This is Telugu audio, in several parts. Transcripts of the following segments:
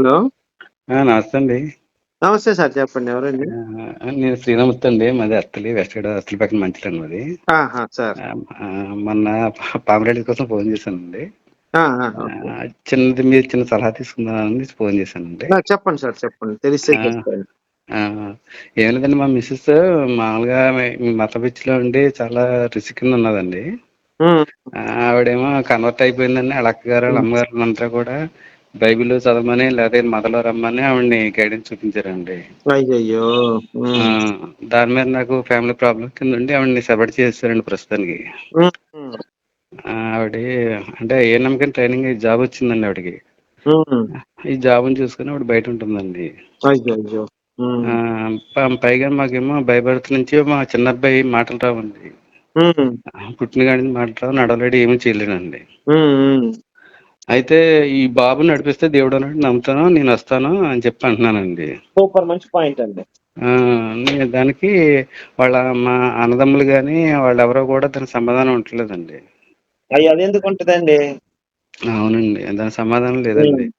హలో. నమస్తే అండి. నమస్తే సార్ చెప్పండి ఎవరండి? నేను శ్రీరామూర్తి అండి మాది అత్తలి వెస్ట్ గోదావరి అత్తలి పక్కన మంచిలండి మాది. సార్. మొన్న పామిరెడ్డి కోసం ఫోన్ చేశానండి. చిన్నది మీరు చిన్న సలహా తీసుకుందామని ఫోన్ చేశానండి. చెప్పండి సార్ చెప్పండి తెలిస్తే ఏం లేదండి మా మిస్సెస్ మామూలుగా మీ మత పిచ్చిలో ఉండి చాలా రిస్క్ కింద ఉన్నదండి. ఆవిడేమో కన్వర్ట్ అయిపోయిందండి అక్కగారు వాళ్ళ అమ్మగారు అంతా కూడా. బైబిల్ చదవమని లేదా మతలో రమ్మని ఆవిడని గైడెన్స్ చూపించారండి. ఆ, దాని మీద నాకు ఫ్యామిలీ ప్రాబ్లం కింద ఉండి ఆవిడని సెపరేట్ చేస్తారండి ప్రస్తుతానికి. ఆవిడ అంటే ఏ నమ్మకం ట్రైనింగ్ జాబ్ వచ్చిందండి ఆవిడకి. ఈ జాబ్ని చూసుకుని ఆవిడ బయట ఉంటుందండి. పైగా మాకేమో భయభర్త నుంచి మా చిన్న అబ్బాయి మాటలు రావండి. పుట్టిన కాడి మాటలు రావు ఏమీ చేయలేనండి. అయితే ఈ బాబు నడిపిస్తే దేవుడు అన్నట్టు నమ్ముతాను నేను వస్తాను అని చెప్పి అంటున్నానండి. సూపర్ మంచి పాయింట్ అండి. ఆ, నే- దానికి వాళ్ళ మా అన్నదమ్ములు కానీ వాళ్ళు ఎవరో కూడా దానికి సమాధానం ఉండలేదండి అయ్యి అది ఎందుకు ఉంటదండి? అవునండి దానికి సమాధానం లేదండి.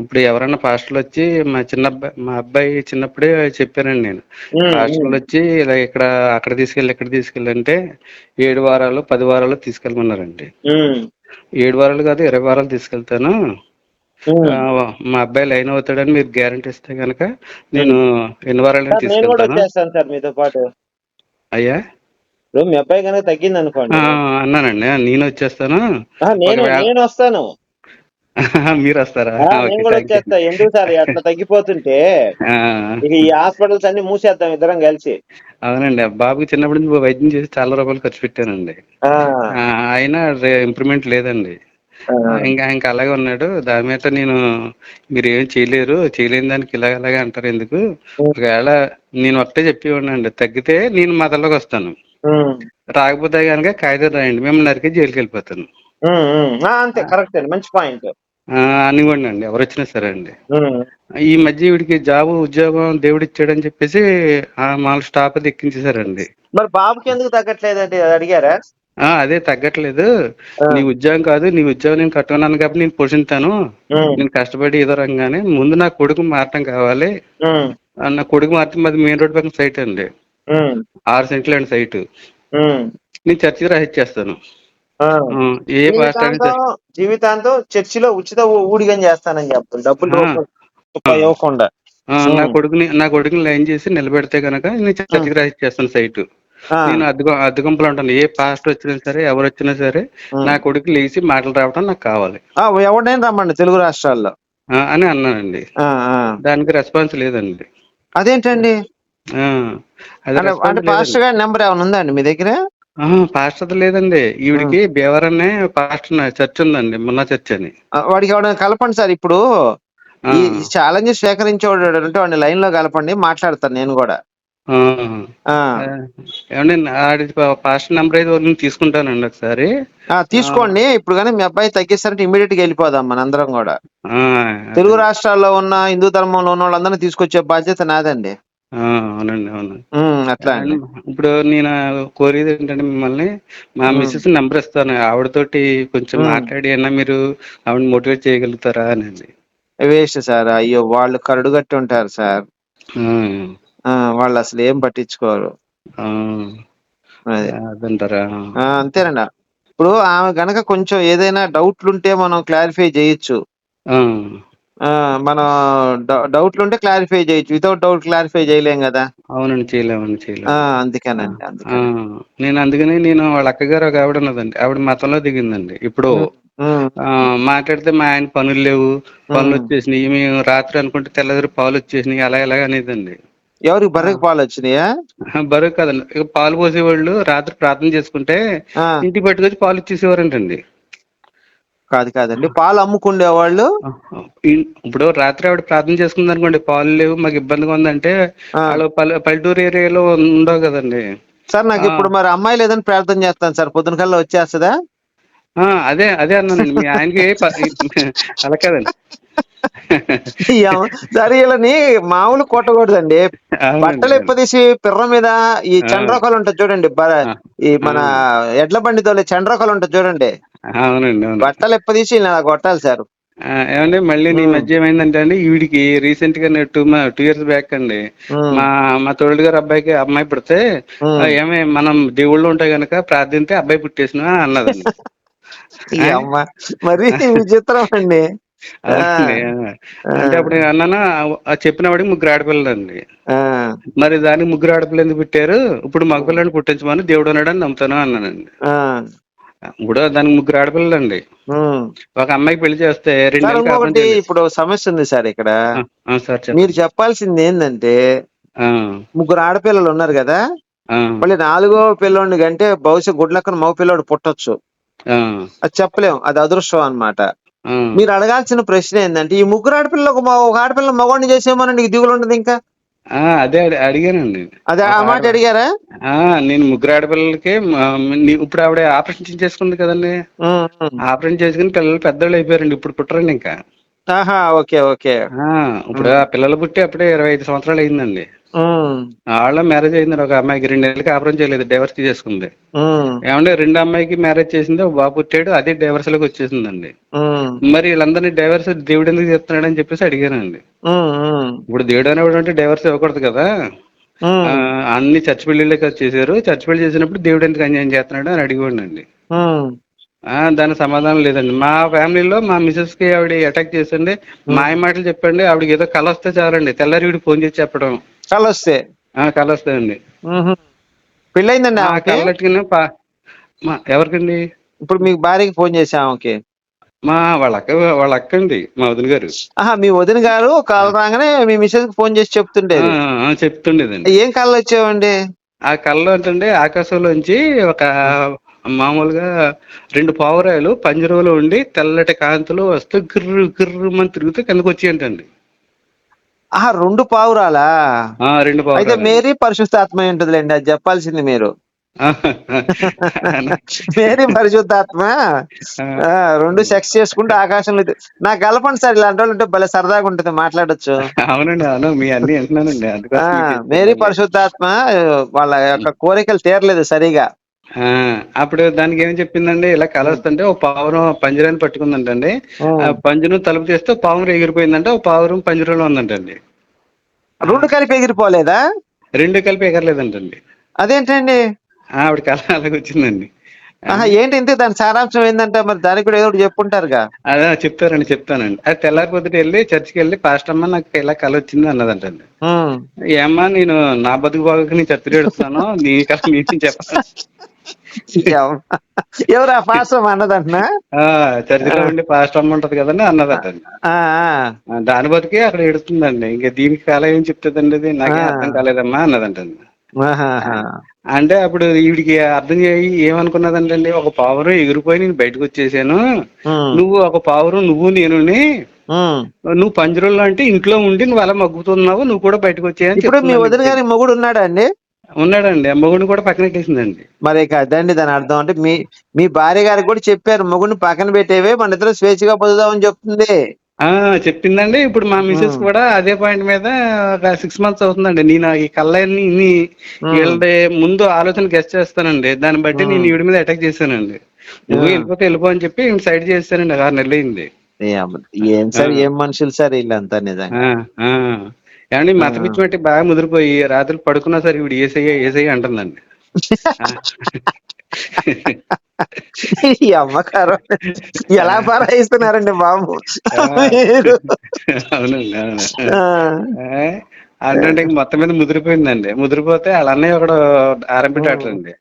ఇప్పుడు ఎవరన్నా పాస్టర్లు వచ్చి మా చిన్న అబ్బాయి మా అబ్బాయి చిన్నప్పుడే చెప్పానండి నేను. పాస్టర్లు వచ్చి ఇలా ఇక్కడ అక్కడ తీసుకెళ్ళి ఇక్కడ తీసుకెళ్ళి అంటే ఏడు వారాలు పది వారాలు తీసుకెళ్ళమన్నారండి. ఏడు వారాలు కాదు ఇరవై వారాలు తీసుకెళ్తాను. మా అబ్బాయి లైన్ అవుతాడని మీరు గ్యారంటీ ఇస్తే కనుక నేను ఎన్ని వారాలు తీసుకెళ్తాను. సార్ మీతో పాటు. అయ్యా? మీ అబ్బాయి కనుక తగ్గింది అనుకోండి అన్నానండి నేను వచ్చేస్తాను. నేను వస్తాను. మీరు వస్తారా? నేను కూడా. వచ్చేస్తా. ఎందుకు సార్? అట్లా తగ్గిపోతుంటే ఈ హాస్పిటల్స్ అన్ని మూసేద్దాం ఇద్దరం కలిసి. అవునండి. బాబుకి చిన్నప్పటి నుంచి వైద్యం చేసి చాలా రూపాయలు ఖర్చు పెట్టానండి. అయినా ఇంప్రూవ్మెంట్ లేదండి. ఇంకా ఇంకా అలాగే ఉన్నాడు. దాని మీద నేను మీరు ఏం చేయలేరు. చేయలేని దానికి ఇలాగ అలాగే అంటారు ఎందుకు? ఒకవేళ నేను ఒకటే చెప్పేవాడిని అండి తగ్గితే నేను మతల్లోకి వస్తాను. రాకపోతే కనుక కాగితం రాయండి. మిమ్మల్ని నరికి జైలుకి వెళ్ళిపోతాను. అంతే. కరెక్ట్ అండి. మంచి పాయింట్. అనివ్వండి అండి. ఎవరు వచ్చినా సరే అండి. ఈ మధ్య వీడికి జాబ్ ఉద్యోగం దేవుడు ఇచ్చాడని చెప్పేసి ఆ మామూలు స్టాప్ అది ఎక్కించేశారండి. మరి బాబుకి ఎందుకు తగ్గట్లేదండి? అది అడిగారా? ఆ, అదే తగ్గట్లేదు. నీ ఉద్యోగం కాదు నీ ఉద్యోగం నేను కట్టుకున్నాను కాబట్టి నేను ఉమ్, నేను కష్టపడి ఏదో రంగానే ముందు నా కొడుకు మారటం కావాలి. నా కొడుకు మాత్రం మాది మెయిన్ రోడ్ పక్కన సైట్ అండి. ఆరు సెంట్లు అండి సైట్ నేను చర్చికి రాసిచ్చేస్తాను ఆ. ఏ పాస్టర్. జీవితాంతం జీవితాంతం చర్చిలో ఉచిత ఊ- ఊడిగం చేస్తానని చెప్తాను డబ్బులు ఆ. రూపాయి రూపాయి ఇవ్వకుండా ఆ, నా ఉమ్. కొడుకుని నా కొడుకుని లైన్ చేసి నిలబెడితే కనుక నేను చర్చికి రాసిచ్చేస్తాను సైట్ ఆ, నేను అద్దె అద్దె గుంపలు ఉంటాను ఏ పాస్టర్ వచ్చినా సరే ఎవరు వచ్చినా సరే ఉమ్. నా కొడుకు లేచి మాటలు రావటం నాకు కావాలి ఆ, ఎవరినైనా రమ్మండి తెలుగు రాష్ట్రాల్లో ఆ, అని అన్నానండి ఆ, ఆ. దానికి రెస్పాన్స్ లేదండి అదేంటండి ఆ, అది అంటే రెస్పాన్స్ అంటే లేదండి పాస్టర్ గారి నెంబర్ ఏమైనా ఉందండి మీ దగ్గర పాస్టర్ లేదండి. ఈవిడికి బేవరనే పాస్టర్ చర్చ్ ఉందండి మున్నా చర్చ్ అని. వాడికి ఎవరైనా కలపండి సార్ ఇప్పుడు. ఈ ఛాలెంజ్ స్వీకరించేవాడు అంటే వాడిని లైన్లో కలపండి మాట్లాడతాను నేను కూడా. ఏమండి పాస్టర్ నెంబర్ అయితే నేను తీసుకుంటానండి ఒకసారి. ఆ, తీసుకోండి. ఇప్పుడు కానీ మీ అబ్బాయి తగ్గిస్తారంటే ఇమీడియట్గా వెళ్ళిపోదాం మనందరం కూడా. ఆ, తెలుగు రాష్ట్రాల్లో ఉన్న హిందూ ధర్మంలో ఉన్న వాళ్ళందరినీ తీసుకొచ్చే బాధ్యత నాదండి. అవునండి అవును. అట్లా అండి. ఇప్పుడు నేను కోరేది ఏంటంటే మిమ్మల్ని మా. మిస్సెస్ నెంబర్ ఇస్తాను. ఆవిడతోటి కొంచెం. మాట్లాడి అన్నా మీరు ఆవిడ మోటివేట్ చేయగలుగుతారా అని వేస్ట్ సార్ అయ్యో వాళ్ళు కరుడుగట్టి ఉంటారు సార్. ఆ, వాళ్ళు అసలు ఏం పట్టించుకోరు. అదే. అదంటారా? ఆ, అంతేనండి. ఇప్పుడు ఆమె గనక కొంచెం ఏదైనా డౌట్లు ఉంటే మనం క్లారిఫై చేయొచ్చు. ఆ, ఆ, మనం డౌ- డౌట్లు ఉంటే క్లారిఫై చేయొచ్చు. వితౌట్ డౌట్ క్లారిఫై చేయలేం కదా. అవునండి చేయలేమండి ఆ, చేయలేము అందుకేనండి ఆ, అందుకని నేను అందుకని నేను వాళ్ళ అక్కగారు ఒక ఆవిడ ఉన్నదండి. ఆవిడ మతంలో దిగిందండి. ఇప్పుడు ఉమ్, ఆ, మాట్లాడితే మా ఆయన పనులు లేవు పనులు ఉమ్. వచ్చేసినాయి. మేము రాత్రి అనుకుంటే తెల్లవారు పాలు వచ్చేసినాయి అలా ఇలాగ అనేదండి. ఎవరికి బర్రెకి పాలు వచ్చినాయా? బరువు కదండి. ఇక పాలు పోసేవాళ్ళు రాత్రి ప్రార్థన చేసుకుంటే ఆ, ఇంటికి పట్టుకొచ్చి పాలు ఇచ్చేసేవారంటండి. కాదు కాదండి పాలు అమ్ముకుండే వాళ్ళు ఇప్పుడు రాత్రి ఆవిడ ప్రార్థన చేసుకుంది అనుకోండి పాలు లేవు మాకు ఇబ్బందిగా ఉందంటే. వాళ్ళు పల్లెటూరు ఏరియాలో ఉండవు కదండి సార్ నాకు. ఇప్పుడు మరి అమ్మాయి లేదని ప్రార్థన చేస్తాను సార్ పొద్దున కల్లా వచ్చేస్తుందా అదే అదే అన్నానండి మీ ఆయనకి అలా కదండి సరే వీళ్ళని మామూలు కొట్టకూడదండి. బట్టలు ఎప్పదీసి పిర్ర మీద ఈ. చండ్రకాలు ఉంటుంది చూడండి. ఈ మన ఎడ్ల బండి తోలే చండ్రకాలు ఉంటుంది చూడండి అవునండి అవును. బట్టలు ఎప్పదీసి ఇలా కొట్టాలి సార్. ఏమండి మళ్ళీ ఉమ్. మధ్య ఏమైందంటే అండి వీడికి రీసెంట్గా టూ టూ ఇయర్స్ బ్యాక్ అండి. మా మా తోడు గారు అబ్బాయికి అమ్మాయి పుడితే ఏమే మనం దేవుళ్ళు ఉంటే గనక ప్రార్థిస్తే అబ్బాయి పుట్టేసిన అన్నదండి అమ్మ మరి విచిత్రం అండి. అంటే అప్పుడు నేను అన్నాను ఆ చెప్పిన వాడికి ముగ్గురు ఆడపిల్లలండి. మరి దానికి ముగ్గురు ఆడపిల్లలు ఎందుకు పుట్టారు? ఇప్పుడు మగపిల్లని పుట్టించమని దేవుడు ఉన్నాడని నమ్ముతాను అన్నానండి. ఇప్పుడు దానికి ముగ్గురు ఆడపిల్లలండి. ఒక అమ్మాయికి పెళ్ళి చేస్తే రెండు. ఇప్పుడు సమస్య ఉంది సార్ ఇక్కడ. మీరు చెప్పాల్సింది ఏంటంటే ముగ్గురు ఆడపిల్లలు ఉన్నారు కదా మళ్ళీ నాలుగో పిల్లోడిని కంటే బహుశా గుడ్లక్కన మగ పిల్లోడు పుట్టొచ్చు. అది చెప్పలేం అది అదృష్టం అన్నమాట. ఆ. మీరు అడగాల్సిన ప్రశ్న ఏంటంటే ఈ ముగ్గురు ఆడపిల్లలు ఒక ఆడపిల్ల మగవాడిని చేసేమోనండి నీకు దిగులు ఉండదు ఇంకా. అదే అడి- అడిగానండి. అదే ఆ మాట అడిగారా? ఆ, నేను ముగ్గురు ఆడపిల్లలకి మా- నీ- ఇప్పుడు ఆవిడ ఆపరేషన్ చేసుకుంది కదండి. ఉమ్, ఉమ్. ఆపరేషన్ చేసుకుని పిల్లలు పెద్దోళ్ళు అయిపోయారండి ఇప్పుడు పుట్టరండి ఇంకా. ఆహా ఓకే ఓకే. ఆ, ఇప్పుడు ఆ పిల్లలు పుట్టి అప్పుడే ఇరవై ఐదు సంవత్సరాలు అయిందండి. వాళ్ళ మ్యారేజ్ అయిందండి ఒక అమ్మాయికి రెండు నెలలకి ఆపరేషన్ చేయలేదు డైవర్స్ చేసుకుంది. ఉమ్, ఏమంటే రెండు అమ్మాయికి మ్యారేజ్ చేసింది ఒక బాబు పుట్టాడు అదే డైవర్స్లోకి వచ్చేసిందండి. మరి వీళ్ళందరినీ డైవర్స్ దేవుడు ఎందుకు చెప్తున్నాడు అని చెప్పేసి అడిగానండి. ఇప్పుడు దేవుడు అనేవాడు అంటే డైవర్స్ ఇవ్వకూడదు కదా. అన్ని చర్చ్ పెళ్ళిళ్ళకి చేశారు. చర్చ్ పెళ్ళి చేసినప్పుడు దేవుడు ఎందుకు అన్యాయం చేస్తున్నాడు అని అడిగండి ఉమ్. దానికి సమాధానం లేదండి. మా ఫ్యామిలీలో మా మిసెస్కి ఆవిడ అటాక్ చేసండి మాయ మాటలు చెప్పండి ఆవిడకి ఏదో కళ వస్తే చాలండి. తెల్లారి ఫోన్ చేసి చెప్పడం. కళ్ళు వస్తే? ఆ, కళ. పెళ్ళయిందండి ఆ ఆమెకి? కళ్ళట్టుకుని మా ఎవరికండి? ఇప్పుడు మీకు భార్యకి ఫోన్ చేసా ఆమెకి? మా వాళ్ళ అక్క వాళ్ళ అక్క అండి మా వదిన గారు. ఆహా మీ వదిన గారు కాల్ రాగానే మీ మిసెస్కి ఫోన్ చేసి చెప్తుండేది. ఆ, చెప్తుండేదండి. ఏం కళ్ళు వచ్చావండి? ఆ కళ్ళలో ఏంటంటే ఆకాశంలోంచి ఒక మామూలుగా రెండు పావురాయలు పంజరంలో ఉండి తెల్లటి కాంతులు వస్తూ గిర్రు గిర్రు అని తిరుగుతూ కిందకు వచ్చేయంటండి ఆహా రెండు పావురాలా? ఆ, రెండు అయితే పావురాలు. మేరీ పరిశుద్ధాత్మ ఉంటదిలేండి అది చెప్పాల్సింది మీరు. మేరీ పరిశుద్ధాత్మ? ఆ, రెండు సెక్స్ చేసుకుంటూ ఆకాశంలో ఇది- నాకు కలపండి సార్ ఇలాంటి వాళ్ళు ఉంటే భలే సరదాగా ఉంటుంది మాట్లాడొచ్చు. అవునండి అవును మీ అన్ని వింటున్నానండి ఆ, అందుకోసం మీకు చెప్తున్నాను. మేరీ పరిశుద్ధాత్మ వాళ్ళ యొక్క కోరికలు తీరలేదు సరిగా. అప్పుడు దానికి ఏం చెప్పిందండి? ఇలా కలుస్తుంటే ఒక పావురం పంజరాన్ని పట్టుకుందంటండి. ఆ. పంజరం తలుపు చేస్తే ఒక పావురం ఎగిరిపోయిందంటే ఒక పావురం పంజరంలో ఉందంటండి. రెండు కలిపి ఎగిరిపోలేదా? రెండు కలిపి ఎగరలేదంటండి. అదేంటండి? ఆవిడ కళ అలాగ వచ్చిందండి. ఏంటి ఇంత దాని సారాంశం ఏంటంటే మరి దానికి కూడా ఏదో ఒకటి చెప్పుంటారుగా. అదే చెప్తారండి చెప్తానండి. అది తెల్లారి పొద్దుట వెళ్ళి చర్చికి వెళ్ళి పాస్టర్ అమ్మ నాకు ఇలా కళ వచ్చింది అన్నదంటండి. ఏమ్మా నేను నా బతుకు బాగుకి నీ చర్చలు ఎడుతున్నాను నీ కళ నీకు చెప్పాను ఎవరా ఆ, చర్చిలో ఉండి పాస్టర్ అమ్మ ఉంటది కదండి అన్నదంటండి దాని బతికే అక్కడ ఎడుతుందండి ఇంకా దీనికి కాల ఏం చెప్తుందండి ఇది నాకేం. అర్థం కాలేదమ్మా అన్నదంటండి. అంటే అప్పుడు ఈవిడికి అర్థం చేయి ఏమనుకున్నదంటండి ఒక పావురం ఎగిరిపోయి నేను బయటకు వచ్చేసాను. నువ్వు ఒక పావురం నువ్వు నేను. నువ్వు పంజరంలో అంటే ఇంట్లో ఉండి నువ్వు అలా మగ్గుతున్నావు నువ్వు కూడా బయటకు వచ్చాయని ఇప్పుడు మీ. వదిన గారి మొగుడు ఉన్నాడా అండి ఉన్నాడండి. ఆ మొగుడిని కూడా పక్కన పెట్టేసిందండి. మరి ఇక అదండి దాని అర్థం. అంటే మీ మీ భార్య గారికి కూడా చెప్పారు మొగుడిని పక్కన పెట్టేవే మన ఇద్దరు స్వేచ్ఛగా పొందుదామని చెప్తుంది. ఆ చెప్పిందండి. ఇప్పుడు మా మిసెస్. కూడా అదే పాయింట్ మీద ఒక సిక్స్ మంత్స్ అవుతుందండి. నేను ఈ కళ్ళని ఇన్ని ముందు ఆలోచన గెస్ట్ చేస్తానండి. దాన్ని బట్టి. నేను ఈవిడ మీద అటాక్ చేశానండి. నువ్వు. వెళ్ళిపోతే వెళ్ళిపో అని చెప్పి సైడ్ చేస్తానండి ఆరు నెలలు అయింది ఏ సార్. ఏం మనుషులు సార్ వీళ్ళంతా నిజంగా. ఏమండి మత పిచ్చి పెట్టి బాగా ముదిరిపోయి రాత్రి పడుకున్నా సరే ఇప్పుడు ఏసయ్య ఏసయ్య అంటుందండి. ఈ అమ్మకారం ఎలా పారాయిస్తున్నారండి బాబు? అవునండి? అంటే మొత్తం మీద ముదిరిపోయిందండి. ముదిరిపోతే వాళ్ళ అన్నయ్య ఒకడు ఆర్ఎంపీ డాక్టర్ అండి.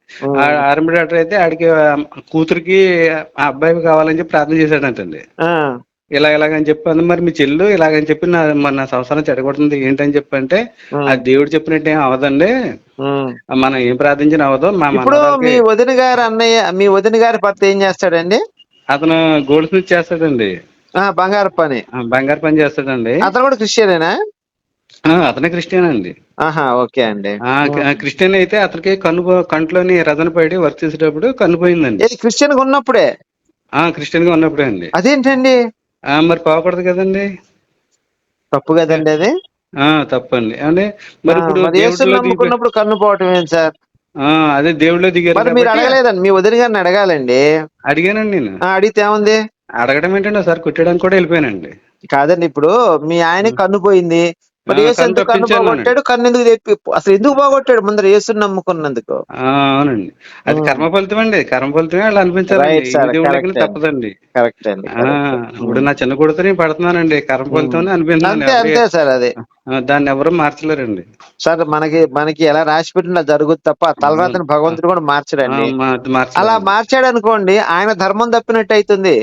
ఆర్ఎంపీ డాక్టర్ అయితే ఆడికి కూతురికి ఆ అబ్బాయి కావాలని చెప్పి ప్రార్థన చేశాడంటండి. ఇలా ఇలాగని చెప్పాను. మరి మీ చెల్లు ఇలాగని చెప్పి నా మన సంవత్సరం చెడగొడుతుంది. ఏంటని చెప్పంటే. ఆ. దేవుడు చెప్పినట్టు ఏం అవదండి. మనం ఏం ప్రార్థించిన అవదు మా ఇప్పుడు మీ వదిన గారి అన్నయ్య మీ వదిన గారి భర్త ఏం చేస్తాడండి? అతను గోల్డ్ స్మిత్ చేస్తాడండి. ఆ బంగారు పని. బంగారు పని చేస్తాడండి. అతను కూడా క్రిస్టియనేనా? అతనే క్రిస్టియన్ అండి ఆహా ఓకే అండి. క్రిస్టియన్ అయితే అతనికి కన్ను కంట్లోని రజన పడి వర్క్ చేసేటప్పుడు కన్ను పోయిందండి. క్రిస్టియన్గా ఉన్నప్పుడే? ఆ క్రిస్టియన్గా ఉన్నప్పుడే అండి. అదేంటండి? మరి పోకూడదు కదండి? తప్పు కదండి అది? ఆ తప్పండి. ఏమండి మరి ఇప్పుడు నమ్ముకున్నప్పుడు కన్ను పోవటం ఏంటి సార్? ఆ, అదే దేవుడిలో దిగారు మరి అడగలేదండి మీ వదిన గారిని అడగాలండి. అడిగానండి నేను. ఆ, అడిగితే ఏముంది? అడగడం ఏంటండి? ఒకసారి కొట్టడానికి కూడా వెళ్ళిపోయానండి. కాదండి ఇప్పుడు మీ ఆయన కన్ను పోయింది మరి యేసు కన్ను ఎందుకు కన్ను తప్పించాను పోగొట్టాడు కన్ను ఎందుకు తెప్పి? అసలు ఎందుకు పోగొట్టాడు ముందర యేసుని నమ్ముకున్నందుకు. అవునండి. అది. కర్మ ఫలితం అండి. కర్మ ఫలితమే వాళ్ళు Correct. తప్పదండి. కరెక్ట్ అండి. ఇప్పుడు నా చిన్న కొడుకు నేను పడుతున్నానండి. కర్మ ఫలితం అనిపించాను అంతే సార్ అది. దాన్ని ఎవరు మార్చలేరండి. సార్ మనకి మనకి ఎలా రాసి పెట్టినా జరుగుతుంది తప్ప ఆ తలరాతని భగవంతుడు కూడా మార్చడండి. అలా మార్చాడు అనుకోండి ఆయన ధర్మం తప్పినట్టు అవుతుంది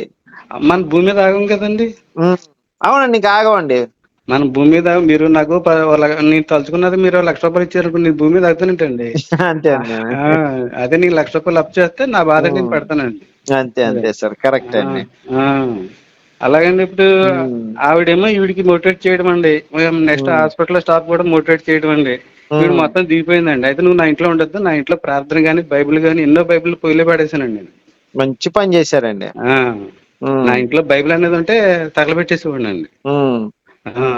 మన భూమి మీద ఆగం కదండి. అవునండి ఇంకా ఆగవండి మన భూమి మీద మీరు నాకు నేను తలుచుకున్నది మీరు లక్ష రూపాయలు ఇచ్చారు నీ భూమి మీద ఆగుతానంటండి అంతే అదే నీకు లక్ష రూపాయలు అప్ చేస్తే నా బాధ నేను పెడతానండి. అంతే అంతే సార్. కరెక్ట్ అండి. అలాగండి ఇప్పుడు. ఆవిడేమో ఈవిడికి మోటివేట్ చేయడం అండి. నెక్స్ట్ హాస్పిటల్ స్టాఫ్ కూడా మోటివేట్ చేయడం అండి. వీడు మొత్తం దిగిపోయిందండి. అయితే నువ్వు నా ఇంట్లో ఉండొద్దు నా ఇంట్లో ప్రార్థన కానీ బైబిల్ కానీ ఎన్నో బైబిల్ పొయ్యిలో పడేసానండి నేను. మంచి పని చేశారండి. నా ఇంట్లో బైబిల్ అనేది ఉంటే తగలబెట్టేసేవాడిని అండి.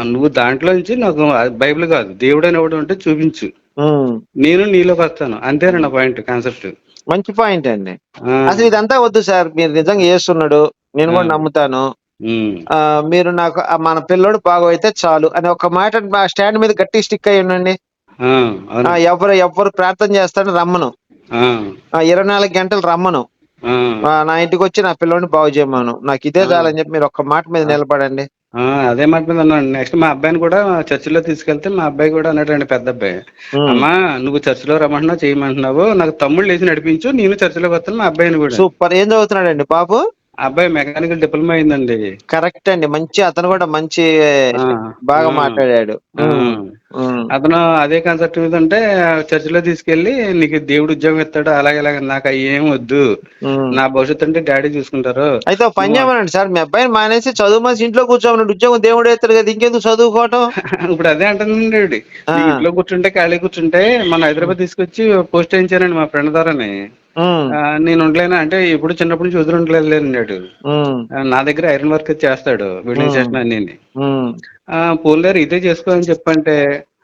నువ్వు దాంట్లో నుంచి నాకు బైబిల్ కాదు. దేవుడు అని ఒకటి ఉంటే చూపించు. నేను నీలోకి వస్తాను. అంతేనండి నా పాయింట్ కాన్సెప్ట్ మంచి పాయింట్ అండి. అసలు ఇదంతా వద్దు సార్. మీరు నిజంగా చేస్తున్నాడు నేను కూడా. నమ్ముతాను. మీరు నాకు మన పిల్లోడు బాగోయితే చాలు అని ఒక మాట స్టాండ్ మీద గట్టి స్టిక్ అయ్యి ఉండండి. ఎవరు ఎవరు ప్రార్థన చేస్తారని రమ్మను. ఇరవై నాలుగు గంటలు రమ్మను. నా ఇంటికి వచ్చి నా పిల్లోడిని బాగు చేయమను. నాకు ఇదే చాలని చెప్పి మీరు ఒక్క మాట మీద నిలబడండి. అదే మాట మీద ఉన్నాను నెక్స్ట్ మా అబ్బాయిని కూడా చర్చిలో తీసుకెళ్తే మా అబ్బాయి కూడా అన్నాడండి పెద్ద అబ్బాయి. అమ్మా నువ్వు చర్చిలో రమ్మంటున్నావు చేయమంటున్నావు. నాకు తమ్ముళ్ళు వేసి నడిపించు నేను చర్చిలోకి వస్తాను మా అబ్బాయిని కూడా. సూపర్. ఏం చదువుతున్నాడండి బాబు? అబ్బాయి మెకానికల్ డిప్లొమా అయిందండి. కరెక్ట్ అండి. మంచి అతను కూడా మంచి బాగా మాట్లాడాడు. అతను అదే కాన్సెప్ట్ ఏంటంటే చర్చిలో తీసుకెళ్ళి నీకు దేవుడు ఉద్యోగం ఇస్తాడు అలాగే అలాగే నాకు ఏం వద్దు. నా భవిష్యత్తు అంటే డాడీ చూసుకుంటారు. అయితే పని చేయమనండి సార్ మీ అబ్బాయిని మానేసి చదువు మానేసి ఇంట్లో కూర్చోమన్నాడు ఉద్యోగం దేవుడు ఎత్తాడు కదా ఇంకెందుకు చదువుకోవటం? ఇప్పుడు అదే అంటుందండి ఇంట్లో కూర్చుంటే ఖాళీ కూర్చుంటే మన హైదరాబాద్ తీసుకొచ్చి పోస్ట్ వేయించానండి మా ఫ్రెండ్ ద్వారానే. ఆ, నేను ఉండలేనా? అంటే ఇప్పుడు చిన్నప్పటి నుంచి వదిలి ఉండలేదు నా దగ్గర ఐరన్ వర్క్ చేస్తాడు బిల్డింగ్ చేసిన ఉమ్. పోలేరు ఇదే చేసుకో అని చెప్పంటే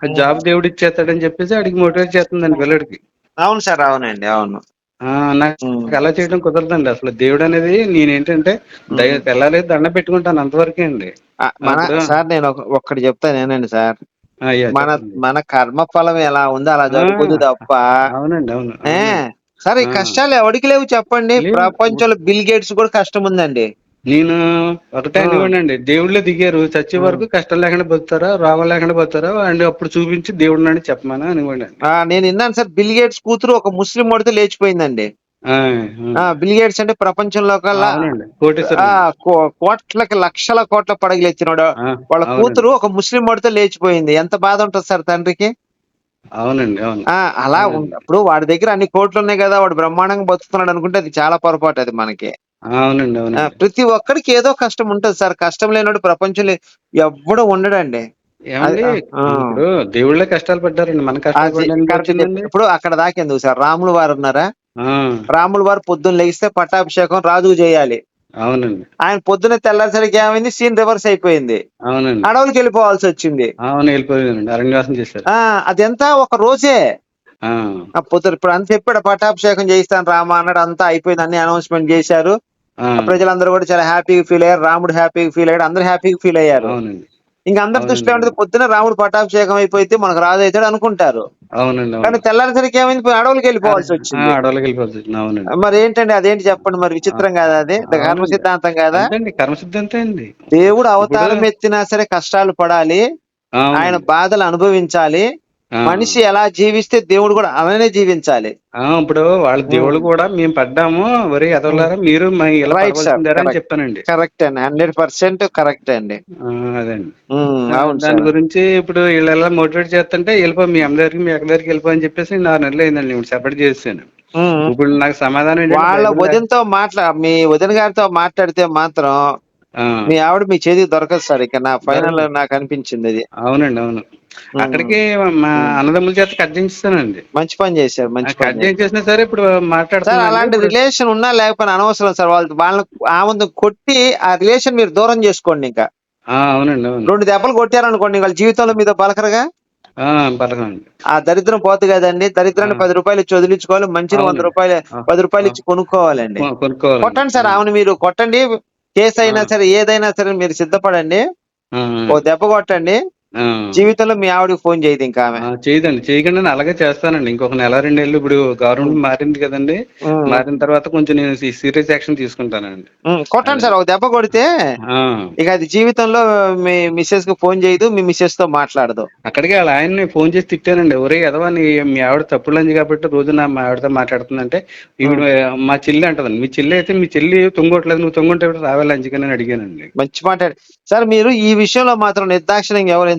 ఆ జాబ్ దేవుడు ఇచ్చేస్తాడని చెప్పేసి అడిగి మోటివేట్ చేస్తుందండి పిల్లడికి అవును సార్ అవునండి అవును ఆ, నాకు. అలా చేయడం కుదరదండి అసలు దేవుడు అనేది నేనేంటంటే దయ తెల్లాలి దండ పెట్టుకుంటాను అంతవరకే అండి ఆ, మన అప్పుడు- సార్ నేను ఒక- ఒక్కటి చెప్తాను ఏనండి సార్ అయ్యా మన చెప్పండి. మన కర్మ ఫలం ఎలా ఉందో అలా జరుగుతుంది తప్ప అవునండి అవును ఏ అవును. సార్ ఈ ఆ. కష్టాలు ఎవరికి లేవు చెప్పండి లేవు. ప్రపంచంలో బిల్ గేట్స్ కూడా కష్టం ఉందండి నేను ఒకటే. అనివ్వండి దేవుళ్ళు దిగారు. చచ్చే వరకు కష్టం లేకుండా బతుకుతారా రోగం లేకుండా బతుకుతారా అండ్ అప్పుడు చూపించి దేవుడు అని చెప్పమని అనివ్వండి ఆ, నేను విన్నాను సార్ బిల్ గేట్స్ కూతురు ఒక ముస్లిం వాడితో లేచిపోయిందండి. ఆ, బిల్ గేట్స్ అంటే ప్రపంచంలో కల్లా అవునండి. కోటేశ్వరం ఆ కో- కోట్లకి లక్షల కోట్ల పడగలెత్తినాడు ఆ, వాళ్ళ. కూతురు ఒక ముస్లిం వాడితో లేచిపోయింది. ఎంత బాధ ఉంటుంది సార్ తండ్రికి? అవునండి అవును. ఆ అలా అవునండి. ఉన్నప్పుడు వాడి దగ్గర అన్ని కోట్లు ఉన్నాయి కదా వాడు బ్రహ్మాండంగా బతుకుతున్నాడు అనుకుంటే అది చాలా పొరపాటు అది మనకి. అవునండి ఆ, అవునండి. ప్రతి ఒక్కడికి ఏదో కష్టం ఉంటది సార్. కష్టం లేనివాడు ప్రపంచంలో ఎవ్వడు ఉండడండి. ఏమండి. ఇప్పుడు దేవుళ్ళే కష్టాలు పడ్డారండి. మన కష్టాలు ఇప్పుడు అక్కడ దాకా ఎందుకు సార్? రాములు వారు ఉన్నారా? రాములు వారు పొద్దున్న లెగిస్తే పట్టాభిషేకం రాజుకు చేయాలి. అవునండి. ఆయన పొద్దున్న తెల్లారిసరికి ఏమైంది? సీన్ రివర్స్ అయిపోయింది. అవునండి. అడవులకు వెళ్ళిపోవాల్సి వచ్చింది. అవును వెళ్ళిపోయానండి అరణ్యవాసం చేశారు. ఆ అదంతా ఒక రోజే. పొద్దున ఇప్పుడు అంత చెప్పాడు పట్టాభిషేకం చేయిస్తాను రామ అన్నాడు అంతా అయిపోయింది అన్ని అనౌన్స్మెంట్ చేశారు. ప్రజలందరూ కూడా చాలా హ్యాపీగా ఫీల్ అయ్యారు. రాముడు హ్యాపీగా ఫీల్ అయ్యాడు. అందరూ హ్యాపీగా ఫీల్ అయ్యారు. ఇంకా అందరి దృష్టిలో. ఉంటుంది పొద్దున రాముడు పట్టాభిషేకం అయిపోతే మనకు రాజు అవుతాడు అనుకుంటారు. అవునండి కానీ తెల్లారిసరికి ఏమైంది? అడవులకు వెళ్ళిపోవాల్సి వచ్చింది. అడవులకు వెళ్ళిపోవాల్సి వచ్చింది. అవునండి. మరి ఏంటండి? అదేంటి చెప్పండి మరి? విచిత్రం కాదా అది? అవునండి. సిద్ధాంతం కాదా? కర్మ సిద్ధాంతం అండి. దేవుడు అవతారం ఎత్తినా సరే కష్టాలు పడాలి. ఆయన బాధలు అనుభవించాలి. మనిషి ఎలా జీవిస్తే దేవుడు కూడా అలానే జీవించాలి. ఇప్పుడు వాళ్ళ దేవుళ్ళు కూడా మేము పడ్డాము వరి ఎదవలారా మీరు అని కరెక్ట్ అండి. హండ్రెడ్ పర్సెంట్ కరెక్ట్ అండి. అదండి దాని గురించి ఇప్పుడు వీళ్ళు ఎలా మోటివేట్ చేస్తుంటే వెళ్ళిపో మీ అమ్మ దగ్గరికి మీ అక్క దగ్గరికి వెళ్ళిపో అని చెప్పేసి నాలుగు నెలలు అయిందండి ఇప్పుడు సెపరేట్ చేసాను. ఇప్పుడు నాకు సమాధానం వాళ్ళ వదినతో మాట్లా మీ వదిన గారితో మాట్లాడితే మాత్రం మీ ఆవిడ మీ చేతికి దొరకదు సార్ ఇక నా ఫైనల్ నాకు అనిపించింది అది. అవునండి అవును. అక్కడికి మా అన్నదమ్ముల చేత కట్ చేయించానండి మంచి పని చేశారు మంచి కట్ పని చేశారు. చేయించేసినా సరే ఇప్పుడు సార్ మాట్లాడుతున్నాను అలాంటి రిలేషన్ ఉన్నా లేకపోయినా అనవసరం సార్ వాళ్ళు వాళ్ళని ఆమె కొట్టి ఆ రిలేషన్ మీరు దూరం చేసుకోండి ఇంకా. అవునండి అవును. రెండు దెబ్బలు కొట్టారనుకోండి వాళ్ళ జీవితంలో మీతో పలకరగా? ఆ, దరిద్రం పోతుంది కదండి దరిద్రాన్ని. పది రూపాయలు ఇచ్చి వదిలించుకోవాలి మంచిని వంద అవునండి. రూపాయలు ఆ. పది రూపాయలు ఇచ్చి కొనుక్కోవాలండి. కొట్టండి సార్ ఆమెను మీరు కొట్టండి. కేసు అయినా. సరే ఏదైనా సరే మీరు సిద్ధపడండి. ఆ, ఓ దెబ్బ కొట్టండి. జీవితంలో మీ ఆవిడకి ఫోన్ చేయదు ఇంకా ఆమె. చేయదండి. చేయకుండా నేను అలాగే చేస్తానండి. ఇంకొక నెల రెండు నెలలు ఇప్పుడు గవర్నమెంట్ మారింది కదండి. మారిన తర్వాత కొంచెం నేను సీరియస్ యాక్షన్ తీసుకుంటానండి. కొట్టండి సార్ ఒక దెబ్బ కొడితే ఇక అది జీవితంలో మీ మిస్సెస్కు ఫోన్ చేయదు మీ మిస్సెస్తో మాట్లాడదు. అక్కడికి వాళ్ళ ఆయన్ని ఫోన్ చేసి తిట్టానండి. ఒరే ఎదవా నీ మీ ఆవిడ తప్పులంది కాబట్టి రోజు నా మా ఆవిడతో మాట్లాడుతుందంటే ఈవిడ మా చెల్లి అంటదండి. మీ చెల్లి అయితే మీ చెల్లి తొంగట్లేదు నువ్వు తొంగుంటే రావాలి అని అడిగానండి. మంచి మాట సార్ మీరు ఈ విషయంలో మాత్రం నిర్దాక్షిణ్యంగా వ్యవహరించండి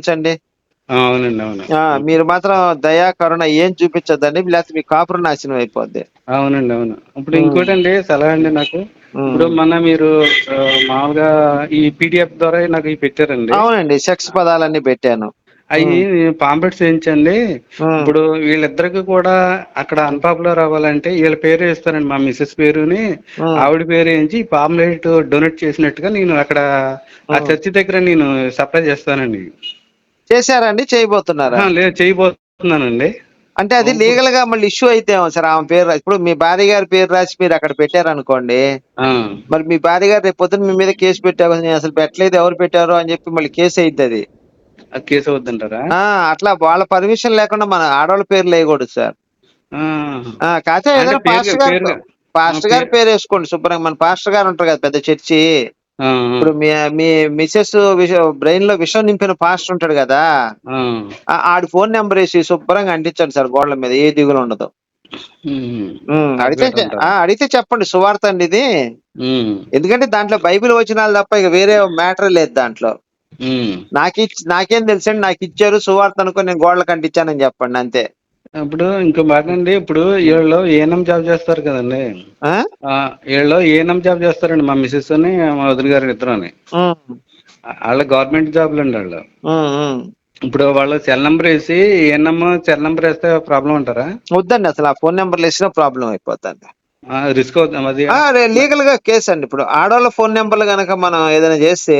ఆ, అవునండి అవును. మీరు మాత్రం దయా కరుణ ఏం చూపించద్దండి లేకపోతే మీ కాపురం నాశనం అయిపోద్ది. అవునండి అవును. ఇప్పుడు ఇంకోటండి సలహా అండి నాకు. ఇప్పుడు మొన్న మీరు ఆ, మామూలుగా ఈ పీడిఎఫ్ ద్వారా నాకు ఇవి పెట్టారండి. అవునండి సెక్స్ పదాలన్నీ పెట్టాను. అవి పాంప్లెట్స్ వేయించండి. ఉమ్. ఇప్పుడు వీళ్ళిద్దరికి కూడా అక్కడ అన్పాపులర్ అవ్వాలంటే వీళ్ళ పేరు వేస్తారండి మా మిస్సెస్ పేరుని. ఉమ్. ఆవిడ పేరు వేయించి పాంప్లెట్ డొనేట్ చేసినట్టుగా నేను అక్కడ ఆ చర్చి దగ్గర నేను సప్లై చేస్తానండి. చేశారండి చేయబోతున్నారా? లేదు చేయబోతున్నానండి. అంటే అది లీగల్గా మళ్ళీ ఇష్యూ అయితే సార్ ఆమె పేరు రా- ఇప్పుడు మీ భార్య గారి పేరు రాసి మీరు అక్కడ పెట్టారనుకోండి మరి మీ భార్య గారు రేపు పొద్దున్న మీ మీద కేసు పెట్టారు నేను అసలు పెట్టలేదు ఎవరు పెట్టారు అని చెప్పి మళ్ళీ కేసు అయింది అది. కేసు అవుతుంటారా అట్లా వాళ్ళ పర్మిషన్ లేకుండా మన ఆడవాళ్ళ పేర్లు వేయకూడదు సార్. కాకపోతే ఏదైనా పేరు- పాస్టర్ గారు పేరు- పాస్టర్ గారి పేరు వేసుకోండి శుభ్రంగా. మన పాస్టర్ గారు ఉంటారు కదా పెద్ద చర్చి. ఇప్పుడు మీ మీ మిసెస్ బ్రెయిన్లో విషం నింపిన పాస్టర్ ఉంటాడు కదా ఆడి ఫోన్ నెంబర్ వేసి శుభ్రంగా అంటించండి సార్ గోడల మీద ఏ దిగులు ఉండదు. అడిగితే అడిగితే చెప్పండి సువార్త అండి ఇది. ఎందుకంటే దాంట్లో బైబిల్ వచనాలు తప్ప ఇక వేరే మ్యాటర్ లేదు దాంట్లో. నాకు నాకేం తెలుసండి నాకు ఇచ్చారు సువార్త అనుకో నేను గోడలకు అంటించానని చెప్పండి అంతే. ఇప్పుడు ఇంకో మాట అండి ఇప్పుడు వీళ్ళు ఏఎన్ఎం జాబ్ చేస్తారు కదండి. వీళ్ళు ఏఎన్ఎం జాబ్ చేస్తారండి మా మిస్సెస్ అని మా వదిన గారు ఇద్దరు అని వాళ్ళ గవర్నమెంట్ జాబ్లు అండి వాళ్ళు. ఇప్పుడు వాళ్ళు సెల్ నెంబర్ వేసి ఏఎన్ఎం సెల్ నెంబర్ వేస్తే ప్రాబ్లం అంటారా? వద్దండి అసలు ఆ ఫోన్ నెంబర్లు వేసినా ప్రాబ్లం అయిపోతుంది రిస్క్ అవుతాం అది లీగల్గా కేసు అండి ఇప్పుడు ఆడవాళ్ళ ఫోన్ నెంబర్లు కనుక మనం ఏదైనా చేస్తే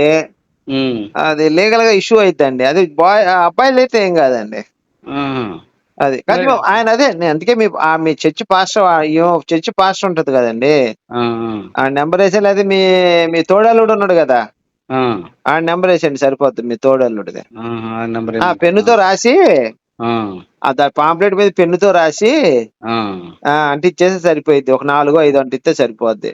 అది లీగల్గా ఇష్యూ అయిద్దండి. అది బాయ్ అబ్బాయిలు అయితే ఏం కాదండి. అది. కానీ ఆయన అదే నేను అందుకే మీ ఆ మీ చర్చి పాస్టర్ చర్చి పాస్టర్ ఉంటది కదండి. ఆ, నెంబర్ వేసే లేదా మీ మీ తోడల్లుడు ఉన్నాడు కదా. ఆ, నెంబర్ వేసేయండి సరిపోతుంది మీ తోడల్లుడిది. పెన్నుతో రాసి దాని పాంప్లెట్ మీద పెన్నుతో రాసి అంటిచ్చేస్తే సరిపోయింది ఒక నాలుగు ఐదు అంటిస్తే సరిపోద్ది.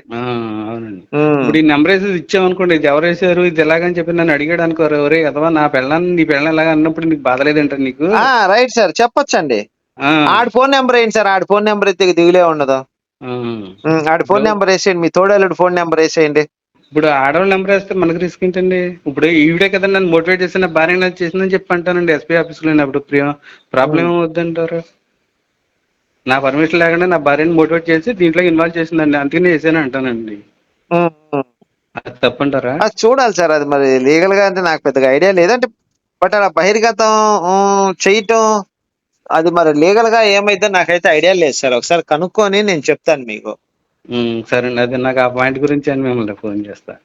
ఇప్పుడు ఈ నెంబర్ వేసి ఇచ్చామనుకోండి ఇది ఎవరు వేసారు ఇది ఎలాగని చెప్పి నన్ను అడిగాడు అనుకోరు ఒరే అథవా నా పెళ్ళాన్ని నీ పెళ్ళం ఎలాగ అన్నప్పుడు నీకు బాధలేదంటారు నీకు? ఆ రైట్ సార్ చెప్పొచ్చండి. ఆడి ఫోన్ నెంబర్ ఏంటి సార్ ఆడి ఫోన్ నెంబర్ అయితే దిగులే ఉండదు. ఆడి ఫోన్ నెంబర్ వేసేయండి మీ తోడల్లుడు ఫోన్ నెంబర్ వేసేయండి. ఇప్పుడు ఆడవాళ్ళ నెంబర్ వేస్తే మనకి రిస్క్ ఏంటండి? ఇప్పుడు ఈవిడే కదా నన్ను మోటివేట్ చేసిన భార్య నాకు చేసిందని చెప్పి అంటానండి ఎస్పీ ఆఫీస్లో అప్పుడు ప్రియం. ప్రాబ్లం ఏమవుద్దంటారు? నా పర్మిషన్ లేకుండా నా భార్యని మోటివేట్ చేసి దీంట్లో ఇన్వాల్వ్ చేసిందండి. అందుకని వేసాను అంటానండి. ఉమ్, ఉమ్. అది తప్పంటారా? అది చూడాలి సార్ అది మరి లీగల్గా అంటే నాకు పెద్దగా ఐడియా లేదంటే బట్ అలా బహిర్గతం చేయటం అది మరి లీగల్గా ఏమైందో నాకైతే ఐడియా లేదు సార్. ఒకసారి కనుక్కొని నేను చెప్తాను మీకు. సరేండి అది నాకు ఆ పాయింట్ గురించి అని మిమ్మల్ని ఫోన్ చేస్తా.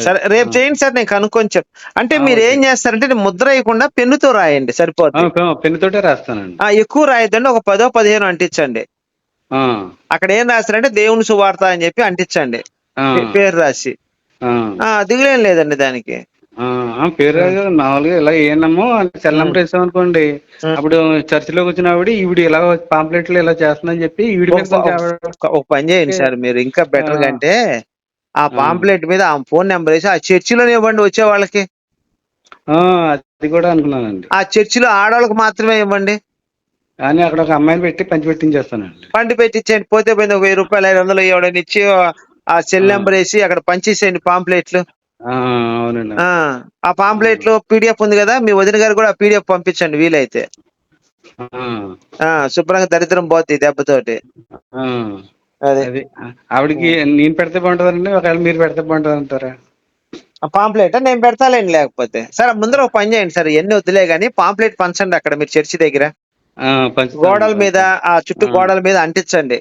సరే రేపు చేయండి సార్ నేను కనుక్కొని చెప్. అంటే మీరు ఏం చేస్తారంటే ముద్ర వేయకుండా పెన్నుతో రాయండి సరిపోద్ది. పెన్నుతోటే రాస్తానండి. ఆ, ఎక్కువ రాయద్దండి ఒక పదో పదిహేను అంటించండి. అక్కడ ఏం రాస్తారంటే దేవుని సువార్త అని చెప్పి అంటించండి. పేరు రాసి. దిగులేం లేదండి దానికి. పేరు మామూలుగా ఇలా ఏనమ్మో సెల్ నెంబర్ వేసాం అనుకోండి. అప్పుడు చర్చిలోకి వచ్చిన ఆవిడ ఈవిడ ఇలా పాంప్లెట్లు ఇలా చేస్తుందని చెప్పి ఈవిడ ఒక- పని చేయండి సార్ మీరు ఇంకా బెటర్ ఆ. అంటే ఆ పాంప్లెట్ మీద ఆ ఫోన్ నెంబర్ వేసి ఆ చర్చిలోనే ఇవ్వండి వచ్చే వాళ్ళకి. ఆ, అది కూడా అనుకున్నానండి. ఆ చర్చిలో ఆడవాళ్ళకి మాత్రమే ఇవ్వండి. కానీ అక్కడ ఒక అమ్మాయిని పెట్టి పంచి పెట్టించేస్తానండి పండి పెట్టించండి పోతే పోయింది ఒక వెయ్యి రూపాయలు ఐదు వందలు ఇవ్వడం ఇచ్చి ఆ సెల్. నెంబర్ వేసి అక్కడ పంచేసేయండి పాంప్లెట్లు. అవునండి. ఆ ఆ పాంప్లెట్లు పీడిఎఫ్ ఉంది కదా మీ వదిన గారు కూడా పీడిఎఫ్ పంపించండి వీలైతే. ఆ, శుభ్రంగా దరిద్రం పోద్ది దెబ్బతోటి. అది. ఆవిడకి నేను పెడితే బాగుంటుందండి ఒకవేళ మీరు పెడితే బాగుంటుంది అంటారా ఆ పాంప్లెట్? నేను పెడతాలేండి లేకపోతే. సార్ ముందర ఒక పని చేయండి సార్ ఎన్ని వద్దులే గానీ పాంప్లెట్ పంచండి అక్కడ మీరు చర్చి దగ్గర. గోడల మీద ఆ చుట్టూ. గోడల మీద అంటించండి.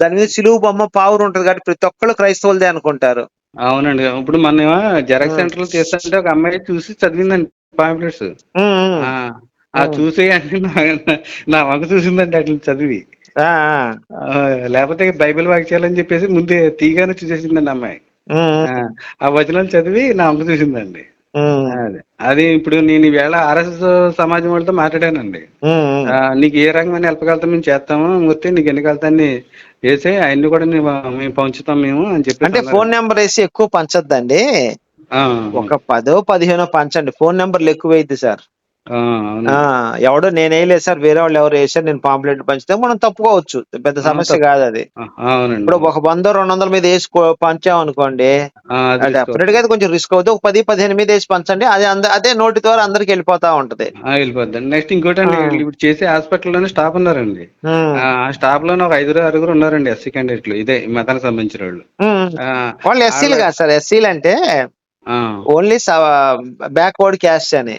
దాని మీద సిలువు బొమ్మ పావురు ఉంటది కాబట్టి ప్రతి ఒక్కళ్ళు క్రైస్తవులదే అనుకుంటారు. అవునండి. ఇప్పుడు మన జెరాక్స్. సెంటర్లో చేస్తుంటే ఒక అమ్మాయి చూసి చదివిందండి పాంప్లెట్స్. ఆ చూసి అంటే నా- వంక చూసిందండి అట్లా చదివి. లేకపోతే బైబిల్ వాక్యాలని చెప్పేసి ముందే తీగానే చూసేసిందండి అమ్మాయి. ఆ, వచనాలు చదివి నా అమ్మ చూసిందండి. అదే. అది ఇప్పుడు నేను ఈవేళ ఆర్ఎస్ఎస్ సమాజం వాళ్ళతో మాట్లాడానండి. నీకు ఏ రకమైన హెల్ప్ కలుగుతాం మేము చేస్తాము మొత్తం నీకు ఎన్ని కలుగుతాన్ని వేసే అవన్నీ కూడా మేము పంచుతాం మేము అని చెప్పి అంటే ఫోన్ నెంబర్ వేసి ఎక్కువ పంచొద్దండి. ఒక పదో పదిహేనో పంచండి. ఫోన్ నెంబర్లు ఎక్కువ అయింది సార్. ఎవడో నేను వేయలేదు సార్ వేరే వాళ్ళు ఎవరు వేసారు నేను పాంప్లెట్ పంచితే మనం తప్పుకోవచ్చు. పెద్ద సమస్య. కాదు అది. ఇప్పుడు ఒక వంద రెండు వందల మీద వేసి కో- పంచాం అనుకోండి ఆ, అది తీసుకో. డెఫినెట్గా అయితే కొంచెం రిస్క్ అవుతుంది. ఒక పది పదిహేను మీద వేసి పంచండి అది అంద- నోటి ద్వారా అందరికి వెళ్ళిపోతా ఉంటది. నెక్స్ట్ ఇంకోటి అండి. ఇప్పుడు చేసే హాస్పిటల్లోనే స్టాఫ్ ఉన్నారండి. ఆ. స్టాఫ్లోనే ఒక ఐదుగురు ఆరుగురు ఉన్నారండి ఎస్సీ క్యాండిడేట్లు. ఇదే మతానికి సంబంధించిన వాళ్ళు. వాళ్ళు ఎస్సీలు కాదు సార్ ఎస్సీలు అంటే ఓన్లీ బ్యాక్వర్డ్ క్యాస్ట్ అని.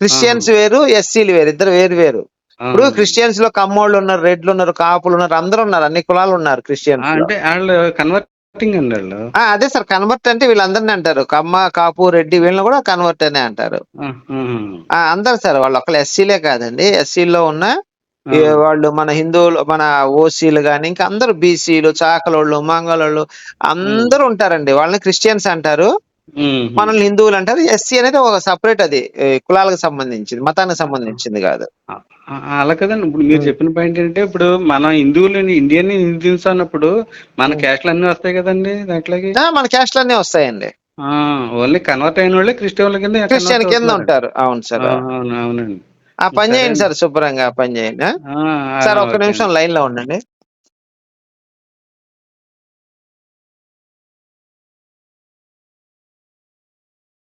క్రిస్టియన్స్ వేరు ఎస్సీలు వేరు ఇద్దరు వేరు వేరు. ఇప్పుడు క్రిస్టియన్స్లో కమ్మోళ్ళు ఉన్నారు రెడ్లు ఉన్నారు కాపులు ఉన్నారు అందరూ ఉన్నారు అన్ని కులాలు ఉన్నారు క్రిస్టియన్స్లో. అంటే వాళ్ళు కన్వర్టింగ్ అండి వాళ్ళు. ఆ, అదే సార్ కన్వర్ట్ అంటే వీళ్ళందరినీ అంటారు. కమ్మ కాపు రెడ్డి వీళ్ళని కూడా కన్వర్ట్ అనే అంటారు. అందరు సార్ వాళ్ళు ఒకళ్ళు ఎస్సీలే కాదండి. ఎస్సీలో ఉన్న వాళ్ళు మన హిందువులు మన ఓసీలు కానీ ఇంకా అందరూ బీసీలు చాకలోళ్ళు మంగళోళ్ళు అందరూ ఉంటారండి. వాళ్ళని క్రిస్టియన్స్ అంటారు. మనల్ని హిందువులు అంటారు. ఎస్సీ అనేది ఒక సపరేట్ అది కులాలకు సంబంధించింది మతానికి సంబంధించింది కాదు. అలా కదండి. ఇప్పుడు మీరు చెప్పిన పాయింట్ ఏంటంటే ఇప్పుడు మన హిందువులు ఇండియన్ హిందూస్ అన్నప్పుడు మన క్యాస్ట్లు అన్ని వస్తాయి కదండి దాంట్లోకి? మన క్యాస్ట్ అన్నీ వస్తాయండి. ఓన్లీ కన్వర్ట్ అయిన వాళ్ళే క్రిస్టియన్ల కింద క్రిస్టియన్ కింద. ఉంటారు. అవును సార్. అవును అవునండి. ఆ పని సరే చేయండి. సార్ శుభ్రంగా ఆ పని చేయండి సార్ ఒక్క నిమిషం. లైన్లో ఉండండి.